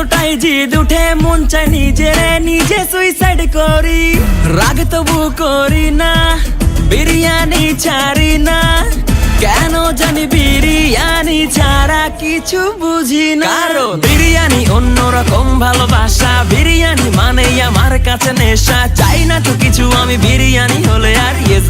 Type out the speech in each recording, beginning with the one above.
এতটাই জিদ উঠে মন চাই নিজে নিজে সুইসাইড করি। রাগ তবু করি না বিরিয়ানি ছাড়ি না। কেন জানি বিরিয়ানি ছাড়া কিছু বুঝি না। বিরিয়ানি অন্যরকম ভালোবাসা biryani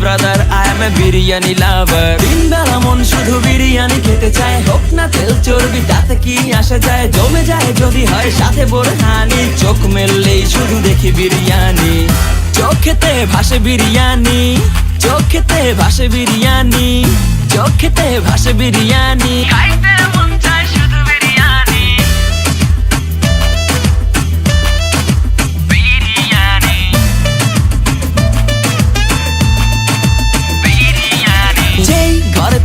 brother I am a biryani lover দিন বেলা মন শুধু বিরিয়ানি খেতে চায়। হোক না তেল চর্বি, তাতে কি আসে যায়? জমে যায় যদি হয় সাথে বোরহানি। চোখ মেললেই শুধু দেখি বিরিয়ানি। চোখ খেতে ভাসে বিরিয়ানি। চোখ খেতে ভাসে বিরিয়ানি। চোখ খেতে ভাসে বিরিয়ানি।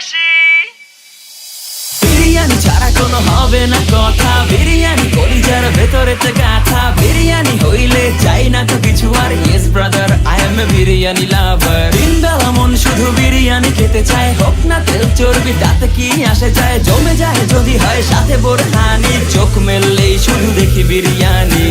খাসি বিরিয়ানি ছাড়া কোনো হবে না কথা। বিরিয়ানি কলিজার ভেতরেতে গাথা। বিরিয়ানি হইলে চাই না তো কিছু আর। Yes brother I am a biryani lover দিন বেলা মন শুধু বিরিয়ানি খেতে চায়। হোক না তেল চর্বি, তাতে কি আসে যায়? জমে যায় যদি হয় সাথে বোরহানি। চোখ মেললেই শুধু দেখি বিরিয়ানি।